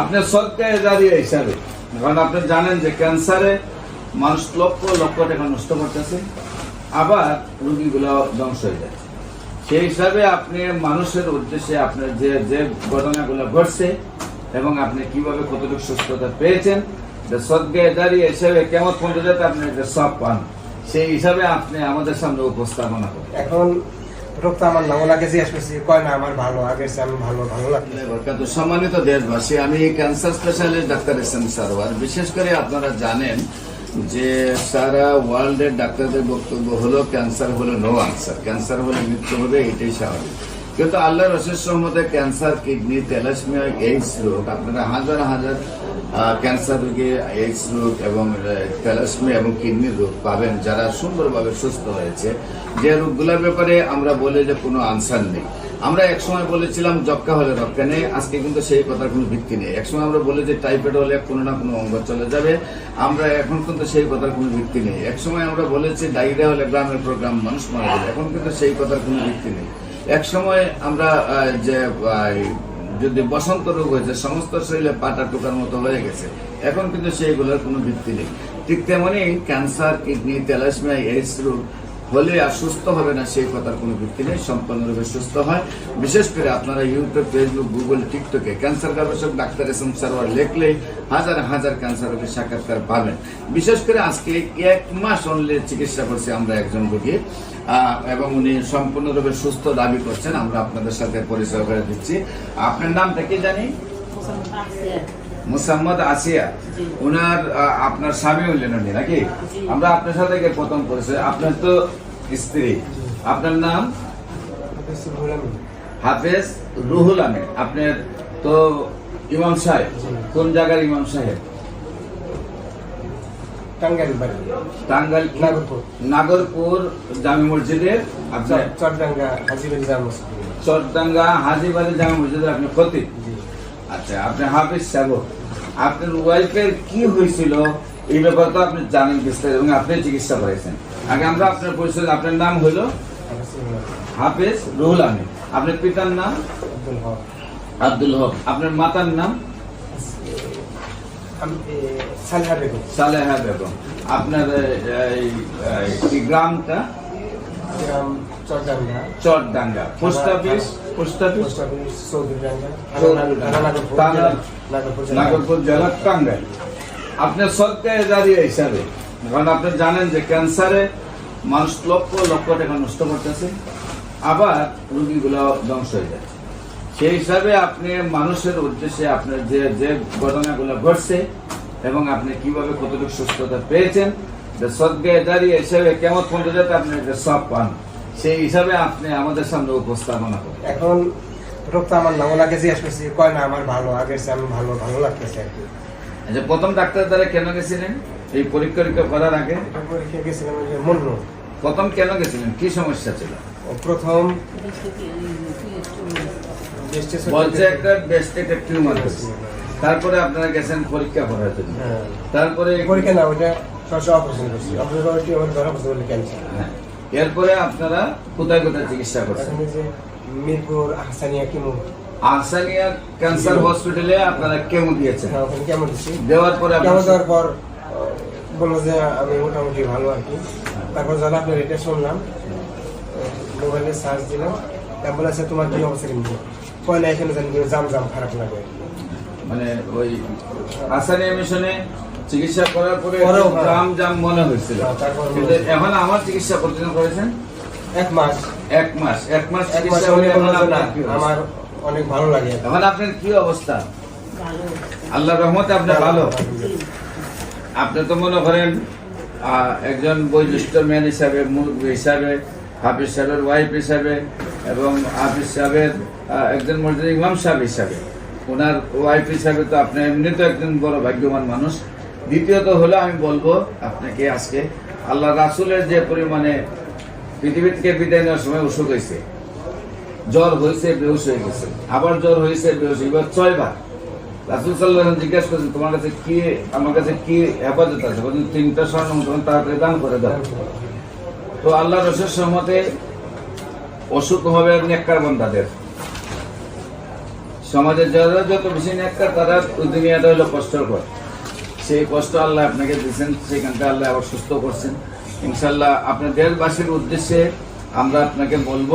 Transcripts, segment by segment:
আপনি সৎকায় দাঁড়িয়ে হিসাবে কারণ আপনি জানেন যে ক্যান্সারে মানুষ লক্ষ লক্ষ টাকা নষ্ট করতেছে, আবার রুগীগুলো ধ্বংস হয়ে যাচ্ছে। সেই হিসাবে আপনি মানুষের উদ্দেশ্যে আপনার যে যে ঘটনাগুলো ঘটছে এবং আপনি কীভাবে কতটুকু সুস্থতা পেয়েছেন সদ্গায় দাঁড়িয়ে হিসাবে কেমন পর্যন্ত আপনি সব পান, সেই হিসাবে আপনি আমাদের সামনে উপস্থাপনা করেন। এখন আমার নাও লাগে জিজ্ঞেস কয় না, আমার ভালো, আগের চেয়ে আমি ভালো ভালো লাগছে। সম্মানিত দেশবাসী, আমি cancer specialist doctor S M বিশেষ করে আপনারা জানেন যে সারা ওয়ার্ল্ডের ডাক্তারদের বক্তব্য হলো ক্যান্সার হলো নো আনসার ক্যান্সার হলে মৃত্যু হবে, এটাই স্বাভাবিক কিন্তু আল্লাহ রসের সহমতে ক্যান্সার কিডনি তেলাসমিয়া এইডস রোগ, আপনারা হাজার হাজার ক্যান্সার রোগে এইডস রোগ এবং তেলাসমিয়া এবং কিডনি রোগ পাবেন যারা সুন্দরভাবে সুস্থ হয়েছে। যে রোগগুলোর ব্যাপারে আমরা বলে যে কোনো আনসার নেই। আমরা একসময় বলেছিলাম যক্কা হলে রক্ষা নেই। আজকে কিন্তু সেই কথার কোনো ভিত্তি নেই। একসময় আমরা বলে যে টাইফয়েড হলে কোনো না কোনো অঙ্গ চলে যাবে। আমরা এখন কিন্তু সেই কথার কোনো ভিত্তি নেই। একসময় আমরা বলেছি, ডায়রিয়া হলে গ্রামের প্রোগ্রাম মানুষ মারা যাবে। এখন কিন্তু সেই কথার কোনো ভিত্তি নেই। একসময় আমরা যে যদি বসন্ত রোগ হয়েছে সমস্ত শরীরে পাটা টোকার মতো হয়ে গেছে। এখন কিন্তু সেইগুলোর কোনো ভিত্তি নেই। ঠিক তেমনি ক্যান্সার কিডনি তেলাসমিয়া এইডস রোগ হলে আর সুস্থ হবে না সেই কথার কোনো ভিত্তি নেই। সম্পূর্ণরূপে সুস্থ হয়। বিশেষ করে আপনারা ইউটিউব ফেসবুক গুগল টিকটকে ক্যান্সার গবেষক ডাক্তার এস এম সারোয়ার লেখলেই হাজার হাজার ক্যান্সার রোগীর সাক্ষাৎকার পাবেন। বিশেষ করে আজকে এক মাস অনলি চিকিৎসা করছি আমরা একজন রোগী। আহ, এবং উনি সম্পূর্ণরূপে সুস্থ দাবি করছেন। আমরা আপনাদের সাথে পরিচয় করে দিচ্ছি। আপনার নামটা কি জানি? মুসাম্মদ আসিয়া। ওনার আপনার স্বামী হলেন উনি নাকি? আমরা আপনার সাথে প্রথম পরিচয়। আপনার তো স্ত্রী। আপনার নাম? হাফেজ রুহুল আমিন। আপনার তো ইমাম সাহেব। কোন জায়গার ইমাম সাহেব? টাঙ্গাইল বাড়ি। টাঙ্গাইল নাগরপুর। নাগরপুর জামি মসজিদের আপনার চরডাঙ্গা হাজিবাড়ি জামা মসজিদ। হাজিবাড়ি জামি মসজিদের আপনি খতিব আচ্ছা আপনি হাফিজ সাহেব আপনার ওয়াইফের কি হয়েছিল? এই ব্যাপার তো আপনি জানেন বিস্তারিত এবং আপনি চিকিৎসা করেছেন। আগে আমরা আপনার পরিচয় আপনার নাম হলো? হাফেজ রুহুল আমিন। আপনার পিতার নাম? আব্দুল হক। আব্দুল হক। আপনার মাতার নাম? সালেহা বেগম। আপনার এই, গ্রামটা? Post office post office Nagarpur জেলার আপনার দাঁড়িয়ে হিসাবে কারণ আপনি জানেন যে ক্যান্সারে মানুষ লক্ষ লক্ষ টাকা নষ্ট করতেছে। আবার রুগীগুলো ধ্বংস হয়ে যাচ্ছে। সেই হিসাবে আপনি মানুষের উদ্দেশ্যে আপনার যে যে ঘটনাগুলো ঘটছে এবং আপনি কীভাবে কতটুকু সুস্থতা পেয়েছেন সদ্গায় দাঁড়িয়ে হিসাবে কেমন পর্যন্ত আপনি একটা সব পান সেই হিসাবে আপনি আমাদের সামনে উপস্থাপনা করেন। এখন রোগ তো আমার নাও লাগে জিজ্ঞেস করছি কয় না আমার ভালো আগের চেয়ে আমি ভালো ভালো লাগতেছে আর কি। আচ্ছা প্রথম ডাক্তার দ্বারা কেন গেছিলেন? এই পরীক্ষা করার আগে? পরীক্ষা গেছিলাম মন্য প্রথম কেন গেছিলেন? কি সমস্যা ছিল? প্রথম বলছে একটা বেস্ট একটা টিউমার হয়েছে তারপরে আপনারা গেছেন পরীক্ষা করার জন্য। হ্যাঁ। তারপরে পরীক্ষা না ক্যান্সার হ্যাঁ। এরপরে আপনারা কোথায় কোথায় চিকিৎসা করছেন? মিরপুর হাসানিয়া কিমু। আহসানিয়া ক্যান্সার হসপিটালে আপনারা কেমন দিয়েছেন? হ্যাঁ, কেমন দিচ্ছি দেওয়ার পরে কেমন দেওয়ার পর বলল যে আমি মোটামুটি ভালো আর কি। তারপর যখন আপনার এটা শুনলাম মোবাইলে সার্চ দিলাম আছে তোমার কি অবস্থা কিন্তু কয় না এখানে জানি জাম জাম খারাপ লাগে। মানে ওই আহসানিয়া মিশনে চিকিৎসা করার পরে জাম জাম মনে হয়েছিল। হ্যাঁ, তারপর কিন্তু এখন আমার চিকিৎসা কতদিন করেছেন? এক মাস। এক মাস। এক মাস চিকিৎসা আপনার আমার অনেক ভালো লাগে। এখন আপনার কি অবস্থা? আল্লাহ রহমতে আপনি ভালো। আপনি তো মনে করেন আহ, একজন বৈশিষ্ট্য ম্যান হিসাবে মুরব্বী হিসাবে হাফিজ সাহেবের ওয়াইফ হিসাবে এবং হাফিজ সাহেবের একজন মসজিদ ইমাম সাহেব হিসাবে। ওনার ওয়াইফ হিসাবে তো আপনি এমনি তো একজন বড় ভাগ্যবান মানুষ। দ্বিতীয়ত হলো আমি বলব আপনাকে আজকে, আল্লাহ রাসুলের যে পরিমাণে পৃথিবী থেকে বিদায় নেওয়ার সময় অসুখ হয়েছে, জ্বর হয়েছে, বেহুশ হয়ে গেছে, আবার জ্বর হয়েছে, বেহুশ, এবার ছয়বার। রাসুল সাল্লাহ জিজ্ঞাসা করছেন, তোমার কাছে কি, আমার কাছে কি হেফাজত আছে? তিনটা স্বর্ণ তাড়াতাড়ি দান করে দাও। তো আল্লাহ রসের সহমতে অসুখ হবে নেককার বন্ধাদের। সমাজের যারা যত বেশি নেককার, তারা দুনিয়াটা হলো কষ্টকর। সেই কষ্ট আল্লাহ আপনাকে দিয়েছেন সেখানটা আল্লাহ আবার সুস্থ করছেন। ইনশাল্লাহ আপনার দেশবাসীর উদ্দেশ্যে আমরা আপনাকে বলব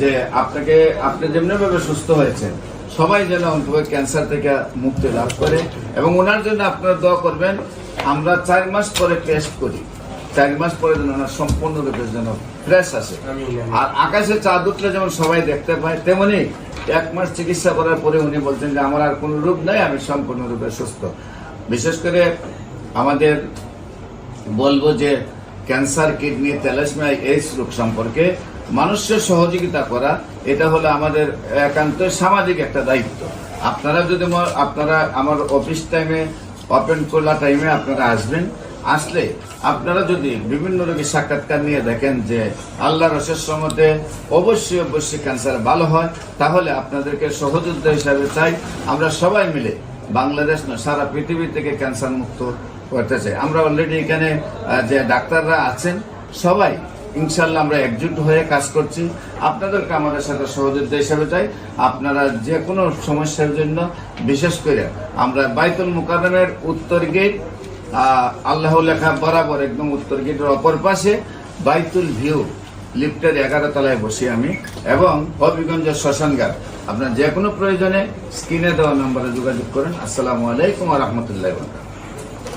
যে আপনাকে, আপনি যেমনিভাবে সুস্থ হয়েছেন, সবাই যেন অন্তত ক্যান্সার থেকে মুক্তি লাভ করে এবং ওনার জন্য আপনারা দোয়া করবেন, আমরা চার মাস পরে টেস্ট করি। চার মাস পরে যেন ওনার সম্পূর্ণরূপে যেন ফ্রেশ আসে। আর আকাশে চাঁদ উঠলে যেমন সবাই দেখতে পায় তেমনি এক মাস চিকিৎসা করার পরে উনি বলছেন যে আমার আর কোনো রোগ নাই আমি সম্পূর্ণরূপে সুস্থ। বিশেষ করে আমাদের বলব যে ক্যান্সার কিডনি তেলাসমিয়া এইডস রোগ সম্পর্কে মানুষের সহযোগিতা করা এটা হলো আমাদের একান্ত সামাজিক একটা দায়িত্ব। আপনারা যদি আপনারা আমার অফিস টাইমে ওপেন খোলা টাইমে আপনারা আসবেন আসলে আপনারা যদি বিভিন্ন রোগীর সাক্ষাৎকার নিয়ে দেখেন যে আল্লাহ রসের সমতে অবশ্যই অবশ্যই ক্যান্সার ভালো হয়, তাহলে আপনাদেরকে সহযোদ্ধা হিসাবে চাই। আমরা সবাই মিলে বাংলাদেশ নয়, সারা পৃথিবী থেকে ক্যান্সার মুক্ত করতে চাই। আমরা অলরেডি এখানে যে ডাক্তাররা আছেন, সবাই ইনশাল্লাহ আমরা একজুট হয়ে কাজ করছি। আপনাদেরকে আমাদের সাথে সহযোদ্ধা হিসাবে চাই। আপনারা যে কোনো সমস্যার জন্য, বিশেষ করে আমরা বাইতুল মুকাররমের উত্তর গেট আল্লাহ লেখা বরাবর একদম উত্তর গেটের অপর পাশে বাইতুল ভিউ, লিফটের এগারো তলায় বসি আমি, এবং হবিগঞ্জ শ্মশানঘাট আপনার যে কোনো প্রয়োজনে স্ক্রিনে দেওয়া নম্বরে যোগাযোগ করেন। আসসালামু আলাইকুম রহমতুল্লাহ